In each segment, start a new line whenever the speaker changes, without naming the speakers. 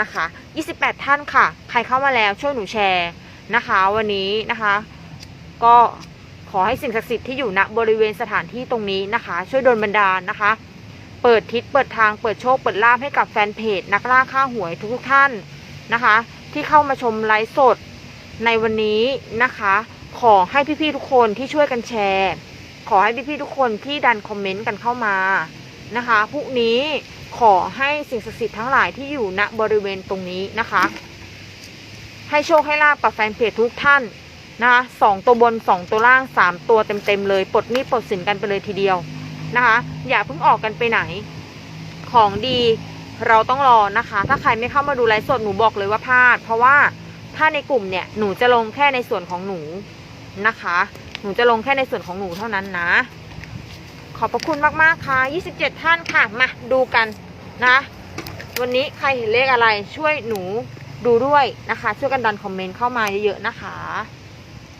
นะคะ 28 ท่านค่ะ ใครเข้ามาแล้วช่วยหนูแชร์นะคะ วันนี้นะคะ ก็ขอให้สิ่งศักดิ์สิทธิ์ที่อยู่ณบริเวณสถานที่ตรงนี้นะคะ ช่วยโดนบันดาลนะคะ เปิดทิศเปิดทางเปิดโชคเปิดลาภให้กับแฟนเพจ นักล่าค่าหวยทุกท่านนะคะ ที่เข้ามาชมไลฟ์สดในวันนี้นะคะ ขอให้พี่ๆทุกคนที่ช่วยกันแชร์ ขอให้พี่ๆทุกคนที่ดันคอมเมนต์กันเข้ามานะคะพรุ่งนี้ ขอให้สิ่งศักดิ์สิทธิ์ทั้งหลายที่อยู่ณบริเวณตรงนี้นะคะ ให้โชคให้ลาบกับแฟนเพจทุกท่านนะคะสองตัวบนสองตัวล่างสามตัวเต็มๆเลยปลดหนี้ปลดสินกันไปเลยทีเดียวนะคะ อย่าเพิ่งออกกันไปไหน ของดีเราต้องรอนะคะ ถ้าใครไม่เข้ามาดูไลฟ์สดหนูบอกเลยว่าพลาด เพราะว่าถ้าในกลุ่มเนี่ยหนูจะลงแค่ในส่วนของหนูนะคะ หนูจะลงแค่ในส่วนของหนูเท่านั้นนะ ขอบพระคุณมากๆค่ะ 27 ท่านค่ะ มาดูกัน นะ วันนี้ใครเห็นเลขอะไรช่วยหนูดูด้วยนะคะ ช่วยกันดันคอมเมนต์เข้ามาเยอะๆนะคะ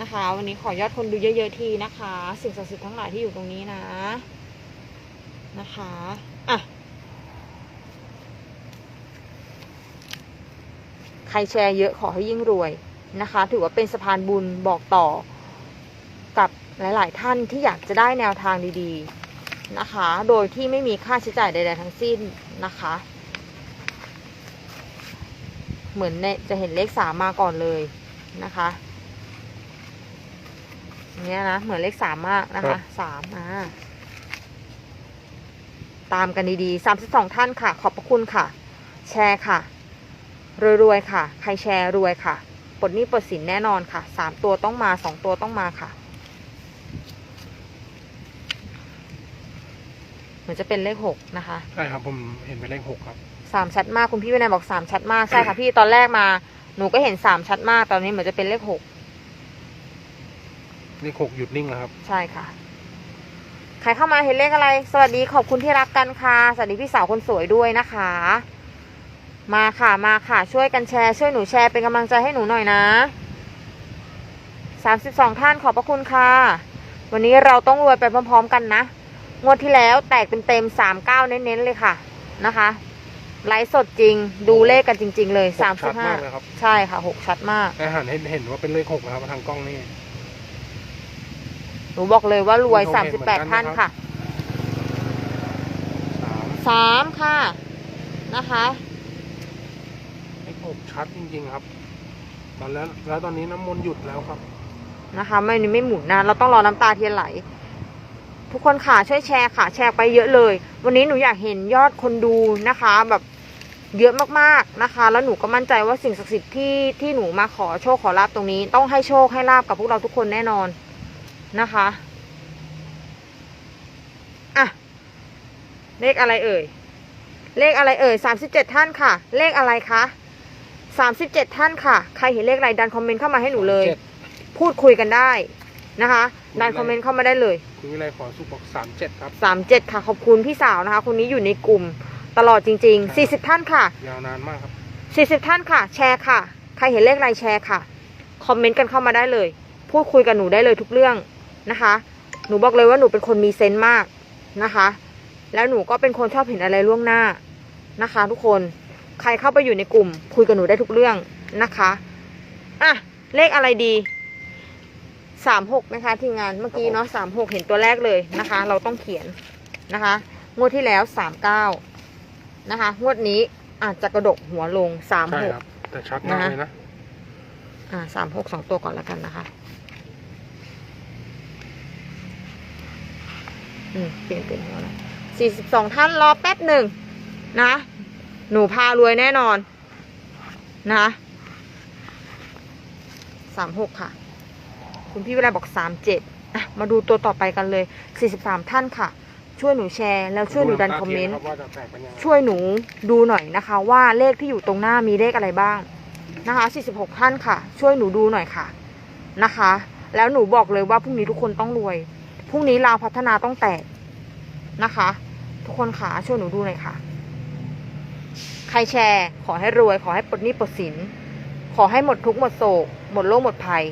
นะคะ วันนี้ขอยอดคนดูเยอะ ๆ ทีนะคะ สิ่งศักดิ์สิทธิ์ทั้งหลายที่อยู่ตรงนี้นะนะคะอะใครแชร์เยอะขอให้ยิ่งรวยนะคะ ถือว่าเป็นสะพานบุญบอกต่อกับหลาย ๆ ท่านที่อยากจะได้แนวทางดี ๆ นะคะ โดยที่ไม่มีค่าใช้จ่ายใดๆทั้งสิ้นนะคะ เหมือนในจะเห็นเลขสามมาก่อนเลยนะคะอย่างเนี้ยนะ เหมือนเลขสามมากนะคะสามอ่าตามกันดีๆสามสิบสองท่านค่ะ ขอบพระคุณค่ะ แชร์ค่ะ รวยๆค่ะ ใครแชร์รวยค่ะปลดหนี้ปลดสินแน่นอนค่ะสามตัวต้องมาสองตัวต้องมาค่ะ เห มือนจะเป็นเลขหกนะคะ
ใช่ครับผมเห็นเป็นเลขหกครับ
สามชัดมากคุณพี่วินัยบอกสามชัดมากใช่ค่ะพี่ตอนแรกมาหนูก็เห็นสามชัดมากตอนนี้เหมือนจะเป็นเลขหก
เลขหกหยุดนิ่งแล้วครับ
ใช่ค่ะ ใครเข้ามาเห็นเลขอะไร สวัสดีขอบคุณที่รักกันค่ะ สวัสดีพี่สาวคนสวยด้วยนะคะ มาค่ะมาค่ะ ช่วยกันแชร์ช่วยหนูแชร์เป็นกำลังใจให้หนูหน่อยนะสามสิบสองท่านขอบพระคุณค่ะ วันนี้เราต้องรวยไปพร้อม ๆ กันนะ งวดที่แล้วแตกเต็มๆสามเก้าเน้นๆเลยค่ะนะคะไลฟ์สดจริงดูเลขกันจริง ๆ เลย
หก
สาม
ชั
สิ
ด
บห้ามา
กเลยครับ
ใช่ค่ะหกชัดมาก
แต่หันเห็นเห็นว่าเป็นเลขหกนะครับทางกล้องนี่
หนูบอกเลยว่ารวย
หนู
สาม
เห็
สิบ
นเหมื
แป
อ
ด
นกัน
ท่าน
นะครับ
ค่ะ
สาม
สามค่ะนะคะ
เลขหกชัดจริง ๆ ครับตอนแล้วแล้วตอนนี้น้ำมนต์หยุดแล้วครับ
นะคะ ไม่นี่ไม่หมุนนะเราต้องรอน้ำตาเทียนไหล ทุกคนค่ะช่วยแชร์ค่ะ แชร์ไปเยอะเลย วันนี้หนูอยากเห็นยอดคนดูนะคะ แบบเยอะมากๆนะคะ แล้วหนูก็มั่นใจว่าสิ่งศักดิ์สิทธิ์ที่ที่หนูมาขอโชคขอลาบตรงนี้ ต้องให้โชคให้ลาบกับพวกเราทุกคนแน่นอนนะคะอะเลขอะไรเอ่ย เลขอะไรเอ่ยสามสิบเจ็ดท่านค่ะ เลขอะไรคะสามสิบเจ็ดท่านค่ะ ใครเห็นเลขอะไรดันคอมเมนต์เข้ามาให้หนูเลย
เจ็ด
พูดคุยกันได้นะคะดันคอมเมนต์เข้ามาได้เลย
คุณวิไลขอสุขบอกสามเจ็ดครับ
สามเจ็ดค่ะ ขอบคุณพี่สาวนะคะ คนนี้อยู่ในกลุ่มตลอดจริงๆสี่สิบท่านค่ะ
ยาวนานมากครับ
สี่สิบท่านค่ะ แชร์ค่ะ ใครเห็นเลขอะไรแชร์ค่ะ คอมเมนต์กันเข้ามาได้เลย พูดคุยกับหนูได้เลยทุกเรื่องนะคะ หนูบอกเลยว่าหนูเป็นคนมีเซนต์มากนะคะ แล้วหนูก็เป็นคนชอบเห็นอะไรล่วงหน้านะคะ ทุกคน ใครเข้าไปอยู่ในกลุ่ม คุยกับหนูได้ทุกเรื่องนะคะ อะ เลขอะไรดี สามหกนะคะทีมงานเมื่อกี้เนาะสามหกเห็นตัวแรกเลยนะคะ เราต้องเขียนนะคะ งวดที่แล้วสามเก้านะคะ งวดนี้อาจจะกระดกหัวลงสาม
ใช่
หก
ครับแต่ชัดมากเลยนะ
อ่าสามหกสองตัวก่อนแล้วกันนะคะอืมเปลี่ยนเป็นหัวแล้วสี่สิบสองท่านรอแป๊บหนึ่งนะ หนูพารวยแน่นอน นะสามหกค่ะ คุณพี่เวลาบอกสามเจ็ดอะมาดูตัวต่อไปกันเลยสี่สิบสามท่านค่ะ ช่วยหนูแชร์ แล้วช่วยหนูดันคอมเมนต์
ดูำตาทียครับว่าจะแตกเป็นยังไง
ช่วยหนูดูหน่อยนะคะ ว่าเลขที่อยู่ตรงหน้ามีเลขอะไรบ้างนะคะ46ท่านค่ะ ช่วยหนูดูหน่อยค่ะนะคะ แล้วหนูบอกเลยว่าพรุ่งนี้ทุกคนต้องรวยพรุ่งนี้ลาวพัฒนาต้องแตกนะคะ ทุกคนค่ะช่วยหนูดูหน่อยค่ะ ใครแชร์ ขอให้รวย ขอให้ปลดหนี้ปลดสิน ขอให้หมดทุกข์หมดโศก หมดโรคหมดภัย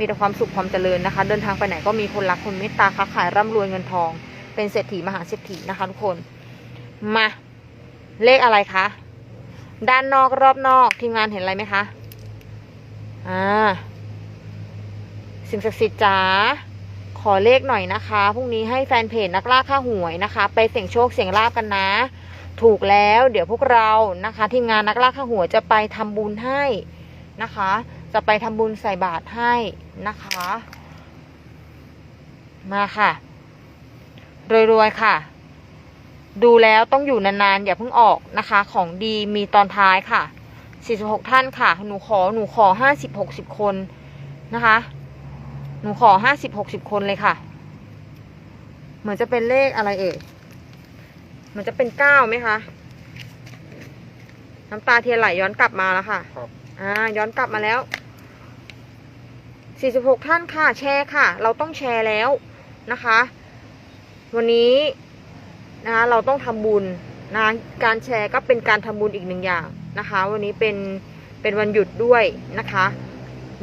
มีแต่ความสุขความเจริญนะคะ เดินทางไปไหนก็มีคนรักคนเมตตาค้าขายร่ำรวยเงินทอง เป็นเศรษฐีมหาเศรษฐีนะคะทุกคนมาเลขอะไรคะด้านนอกรอบนอกทีมงานเห็นอะไรไหมคะอ่าสิ่งศักดิ์สิทธิ์จ๋าขอเลขหน่อยนะคะพรุ่งนี้ให้แฟนเพจนักล่าค่าหวยนะคะ ไปเสี่ยงโชคเสี่ยงลาบกันนะ ถูกแล้ว เดี๋ยวพวกเรานะคะ ทีมงานนักล่าค่าหวยจะไปทำบุญให้นะคะ จะไปทำบุญใส่บาตรให้นะคะ มาค่ะ รวยๆค่ะ ดูแล้วต้องอยู่นานๆ อย่าเพิ่งออกนะคะ ของดีมีตอนท้ายค่ะ 46 ท่านค่ะ หนูขอหนูขอ 50 60 คนนะคะ หนูขอ 50 60 คนเลยค่ะ เหมือนจะเป็นเลขอะไรเอ่ยเหมือนจะเป็นเก้าไหมคะ น้ำตาเทียนไหลย้อนกลับมาแล้วค่ะ
ครับ
อ่า ย้อนกลับมาแล้ว 46 ท่านค่ะ แชร์ค่ะ เราต้องแชร์แล้วนะคะ วันนี้นะคะเราต้องทำบุญนะการแชร์ก็เป็นการทำบุญอีกหนึ่งอย่างนะคะ วันนี้เป็นเป็นวันหยุดด้วยนะคะ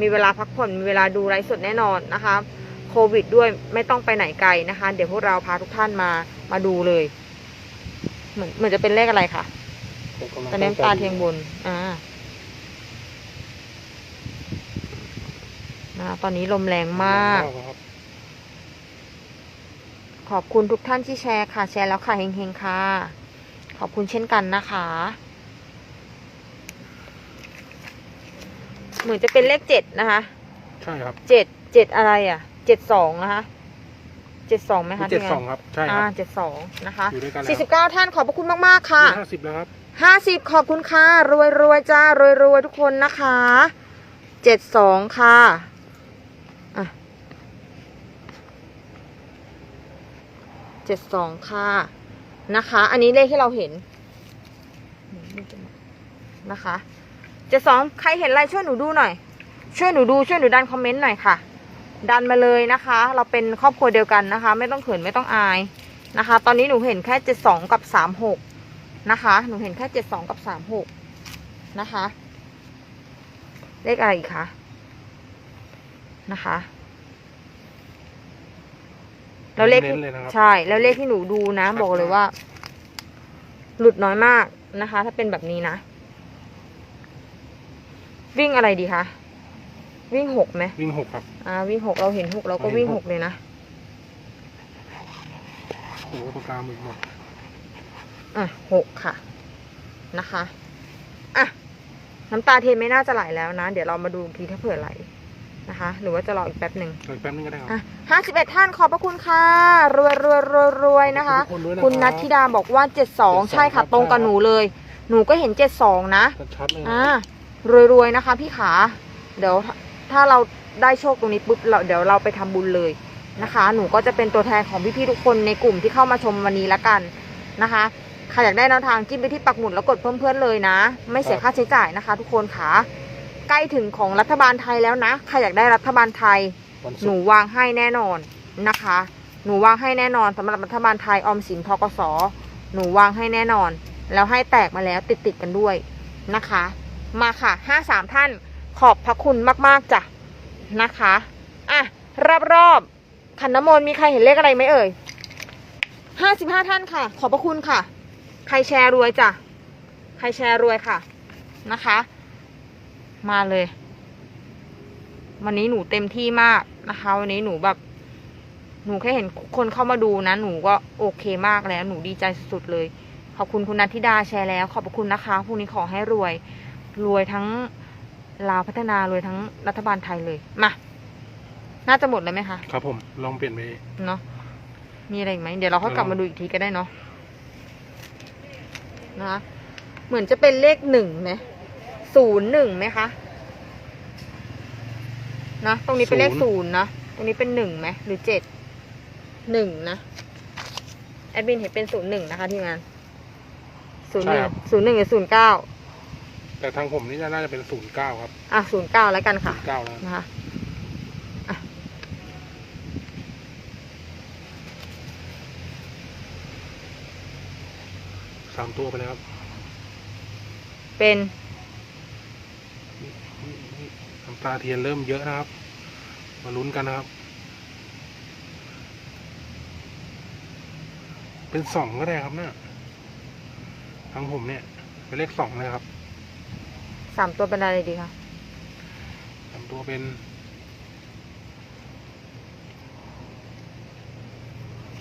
มีเวลาพักผ่อนมีเวลาดูไลฟ์สดแน่นอนนะคะโควิดด้วยไม่ต้องไปไหนไกลนะคะ เดี๋ยวพวกเราพาทุกท่านมามาดูเลย เหมือนเหมือนจะเป็นเลขอะไรค่ะ
ผมกำลัง
ตอนนี้น้ำตาเทียงบนอ่า นะตอนนี้ลมแรงมาก
ครับ
ขอบคุณทุกท่านที่แชร์ค่ะ แชร์แล้วค่ะเฮงๆค่ะ ขอบคุณเช่นกันนะคะ เหมือนจะเป็นเลขเจ็ดนะคะ
ใช่ครับ
เจ็ดเจ็ดอะไรอะเจ็ดสองนะคะเจ็ดสองไหมคะ
เจ็ด
ทีมงาน
สองครับ ใช่ค
อ่า
รับ
เจ็ดสองนะคะ
อยู่ด้วยกันแล้ว
สี่สิบเก้าท่านขอบพระคุณมาก ๆ ค่ะ
ห้าสิบแล้วครับ
ห้าสิบขอบคุณค่ะ รวยรวยๆจ้ารวยรวยๆทุกคนนะคะเจ็ดสองค่ะอะ เจ็ดสองค่ะนะคะ อันนี้เลขที่เราเห็นนะคะเจ็ดสองใครเห็นอะไรช่วยหนูดูหน่อย ช่วยหนูดูช่วยหนูดันคอมเมนต์หน่อยค่ะ ดันมาเลยนะคะ เราเป็นครอบครัวเดียวกันนะคะ ไม่ต้องเขินไม่ต้องอายนะคะ ตอนนี้หนูเห็นแค่เจ็ดสองกับสามหกนะคะ หนูเห็นแค่เจ็ดสองกับสามหกนะคะ เลขอะไรอีกคะนะคะ แล้วเลขที่
เน้นๆเลยนะครับ
ใช่ แล้วเลขที่หนูดูนะ บอกเลยว่า หลุดน้อยมากนะคะ ถ้าเป็นแบบนี้นะ วิ่งอะไรดีคะวิ่งหกไหม
วิ่งหกครับ
อ่า วิ่งหกเราเห็นหกเราก็
เราเห็น
วิ่ง
ห
ห
ก
กเลยนะ
โอ้โหปากกาหมึกหมด
อะหกค่ะนะคะอะน้ำตาเทียนไม่น่าจะไหลแล้วนะ เดี๋ยวเรามาดูอีกทีถ้าเผื่อไหล นะคะ หรือว่าจะรออีกแป๊บหนึ่ง
อีกแป๊บนึงก็ได้ครับ
อะห้าสิบเอ็ดท่านขอบพระคุณค่ะ รวยรวยรวยรวยนะคะ
ขอบคุณทุกคนด้วยนะครับ
คุณนัทธิดาบอกว่าเจ็ดสองใช่ค่ะ
ครับ
ตรงกับหนูเลย หนูก็เห็นเจ็ดสองนะ
ชัดๆเลยนะ
อ่ารวยรวยนะคะ พี่ขา เดี๋ยวถ้าถ้าเราได้โชคตรงนี้ปุ๊บเราเดี๋ยวเราไปทำบุญเลยนะคะ หนูก็จะเป็นตัวแทนของพี่ๆทุกคนในกลุ่มที่เข้ามาชมวันนี้ละกันนะคะใครอยากได้แนวทางจิ้มไปที่ปักหมุดแล้วกดเพิ่มเพื่อนเลยนะ ไม่เสียค่าใช้จ่ายนะคะ ทุกคนค่ะ ใกล้ถึงของรัฐบาลไทยแล้วนะใครอยากได้รัฐบาลไทย
วัน
ห
ศุ
นู
กร์
วางให้แน่นอนนะคะ หนูวางให้แน่นอนสำหรับรัฐบาลไทยออมสินทกสหนูวางให้แน่นอน แล้วให้แตกมาแล้วติดติดๆกันด้วยนะคะ มาค่ะห้าสามท่านขอบพระคุณมากๆจ้ะนะคะอะรอบรอบๆขันน้ำมนต์มีใครเห็นเลขอะไรไหมเอ่ยห้าสิบห้าท่านค่ะ ขอบพระคุณค่ะ ใครแชร์รวยจ้ะใครแชร์รวยค่ะนะคะ มาเลย วันนี้หนูเต็มที่มากนะคะ วันนี้หนูแบบ หนูแค่เห็นคนเข้ามาดูนะ หนูก็โอเคมากแล้ว หนูดีใจสุดๆเลย ขอบคุณคุณนัทธิดาแชร์แล้ว ขอบพระคุณนะคะพรุ่งนี้ขอให้รวย รวยทั้งลาวพัฒนารวยทั้งรัฐบาลไทยเลย มา น่าจะหมดแล้วไหมคะ
ครับผม ลองเปลี่ยนไป
เนาะ มีอะไรอีกไหม เดี๋ยวเราค่อยกลับมาดูอีกทีก็ได้เนาะ นะคะเหมือนจะเป็นเลขหนึ่งไหม ศูนย์หนึ่งไหมคะนะตรงนี้เป็นเลข
ศู
ศู
น
น
ย์
ย์นะตรงนี้เป็นหนึ่งไหมหรือเจ็ดหนึ่งนะแอดมินเห็นเป็นศูนย์หนึ่งนะคะทีมงานศูนย์หนึ่งศูนย์หนึ่งหรือศูนย์เก้า
แต่ทางผมนี่น่าจะเป็นศูนย์เก้าครับ
อะศูนย์เก้าแล้วกันค่ะ
เก้าแล้ว
นะคะ
สามตัวไปแล้วครับ
เป็น
น้ำ ตาเทียนเริ่มเยอะนะครับ มาลุ้นกันนะครับ เป็นสองก็ได้ครับเนะทางผมเนี่ย เป็นเลขสองนะครับ
สามตัวเป็นอะไรดีคะ
ทำตัวเป็น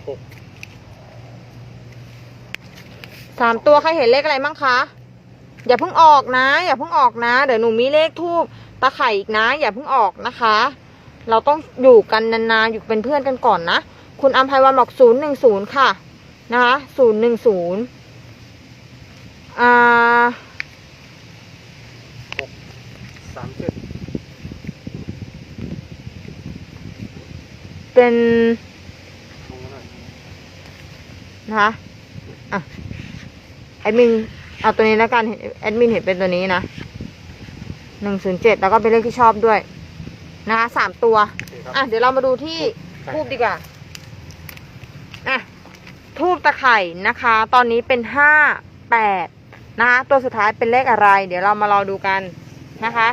หก
สามตัวใครเห็นเลขอะไรมั่งคะ อย่าเพิ่งออกนะ อย่าเพิ่งออกนะ เดี๋ยวหนูมีเลขทูบตะไคร่อีกนะ อย่าเพิ่งออกนะคะ เราต้องอยู่กันนานๆอยู่เป็นเพื่อนกันก่อนนะคุณอัมภัยวันบอกศูนย์หนึ่งศูนย์ค่ะนะคะศูนย์หนึ่งศูนย์อ่า
สามเจ็ด
เป็น
ลงมาหน่อย
นะคะอะแอดมิน เอาตัวนี้แล้วกันแอดมินเห็นเป็นตัวนี้นะหนึ่งศูนย์เจ็ดแล้วก็เป็นเลขที่ชอบด้วย นะคะสามตัว
โอเคครับ
อะ เดี๋ยวเรามาดูที่ทูบดีกว่า อะทูบตะไคร่นะคะ ตอนนี้เป็นห้าแปดนะคะตัวสุดท้ายเป็นเลขอะไร เดี๋ยวเรามารอดูกันนะคะ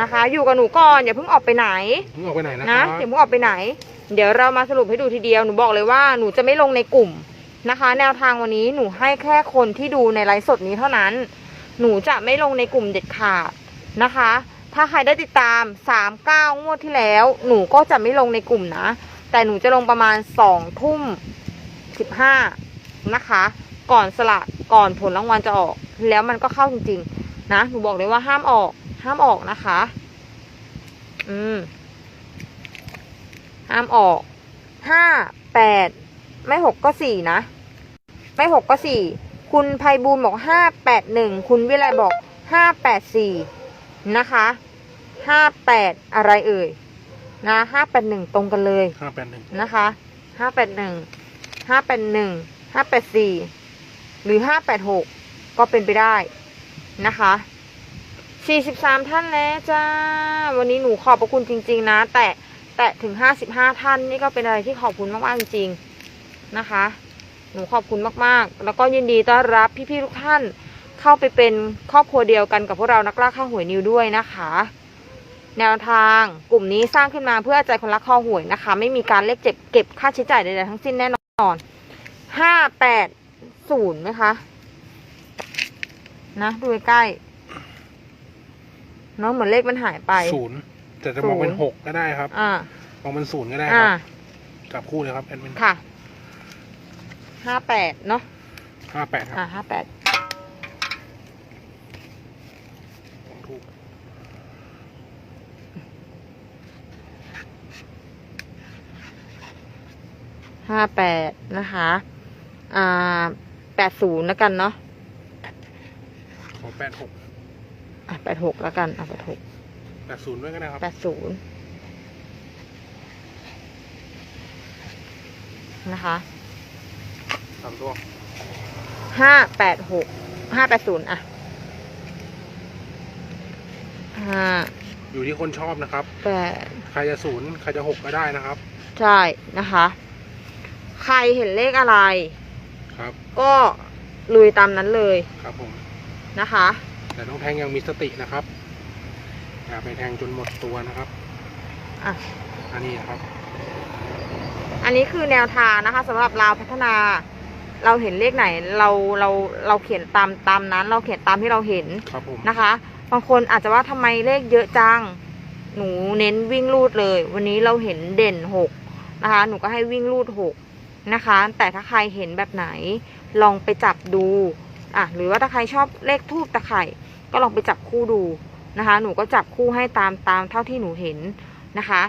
นะคะ อยู่กับหนูก่อนอย่าเพิ่งออกไปไหน
มึงออกไปไหนนะ
นะครับอย่าเพิ่งออกไปไหน เดี๋ยวเรามาสรุปให้ดูทีเดียวหนูบอกเลยว่าหนูจะไม่ลงในกลุ่ม นะคะ แนวทางวันนี้หนูให้แค่คนที่ดูในไลฟ์สดนี้เท่านั้น หนูจะไม่ลงในกลุ่มเด็ดขาดนะคะ ถ้าใครได้ติดตามสามเก้างวดที่แล้ว หนูก็จะไม่ลงในกลุ่มนะ แต่หนูจะลงประมาณสองทุ่มสิบห้านะคะ ก่อนสละก่อนผลรางวัลจะออก แล้วมันก็เข้าจริงๆ นะ หนูบอกเลยว่าห้ามออก ห้ามออกนะคะ อืมห้ามออกห้าแปด ไม่หกก็สี่นะ ไม่หกก็สี่คุณไพบูลย์บอกห้าแปดหนึ่งคุณวิไลบอกห้าแปดสี่นะคะห้าแปดอะไรเอ่ยนะห้าแปดหนึ่งตรงกันเลย
ห้าแปดหนึ่ง
นะคะห้าแปดหนึ่งห้าแปดหนึ่งห้าแปดสี่หรือห้าแปดหกก็เป็นไปได้นะคะสี่สิบสามท่านแล้วจ้า วันนี้หนูขอบพระคุณจริง ๆ นะ แต่แต่ถึงห้าสิบห้าท่านนี่ก็เป็นอะไรที่ขอบคุณมากๆจริงๆ นะคะ หนูขอบคุณมากๆ แล้วก็ยินดีต้อนรับพี่ๆทุกท่านเข้าไปเป็นครอบครัวเดียวกันกับพวกเรานักล่าข้าวหวยนิวด้วยนะคะ แนวทางกลุ่มนี้สร้างขึ้นมาเพื่อใจคนรักคอหวยนะคะ ไม่มีการเรียกเจ็บเก็บค่าใช้จ่ายใดๆทั้งสิ้นแน่นอนห้าแปดศูนย์ไหมคะนะดูใกล้ๆเนาะเหมือนเลขมันหายไป
ศูนย์แต่จะมองเป็น
ศูนย์
หกก็ได้ครับ
อ่า
มองเป็นศูนย์ก็ได้ค
อ่า
รับจับคู่เลยครับแอดมิน
ค่ะ ห้าแปดเนาะ
ห้าแปดครับ
อ่าห้าแปด
ถูก
ห้าแปดนะคะ อ่าแปดศูนย์แล้วกันเนาะ
ขอแปดหก
อะแปดหกแล้วกันอะแปดหก
แปดศูนย์ด้วยก็ได้ครับ
แปดศูนย์นะคะ
สามตัว
ห้าแปดหกห้าแปดศูนย์อะห้า
อยู่ที่คนชอบนะครับ
แปด
ใครจะศูนย์ใครจะหกก็ได้นะครับ
ใช่นะคะ ใครเห็นเลขอะไร
ครับ
ก็ลุยตามนั้นเลย
ครับผม
นะคะ
แต่ต้องแทงยังมีสตินะครับอย่าไปแทงจนหมดตัวนะครับ
อะ
อันนี้นะครับ
อันนี้คือแนวทางนะคะสำหรับเราวพัฒนา เราเห็นเลขไหนเราเราเราเขียนตามตามนั้น เราเขียนตามที่เราเห็น
ครับผม
นะคะ บางคนอาจจะว่าทำไมเลขเยอะจัง หนูเน้นวิ่งรูดเลย วันนี้เราเห็นเด่นหกนะคะ หนูก็ให้วิ่งรูดหกนะคะ แต่ถ้าใครเห็นแบบไหน ลองไปจับดูอะหรือว่าถ้าใครชอบเลขทูบตะไคร่ก็ลองไปจับคู่ดูนะคะ หนูก็จับคู่ให้ตามตามเท่าที่หนูเห็นนะคะ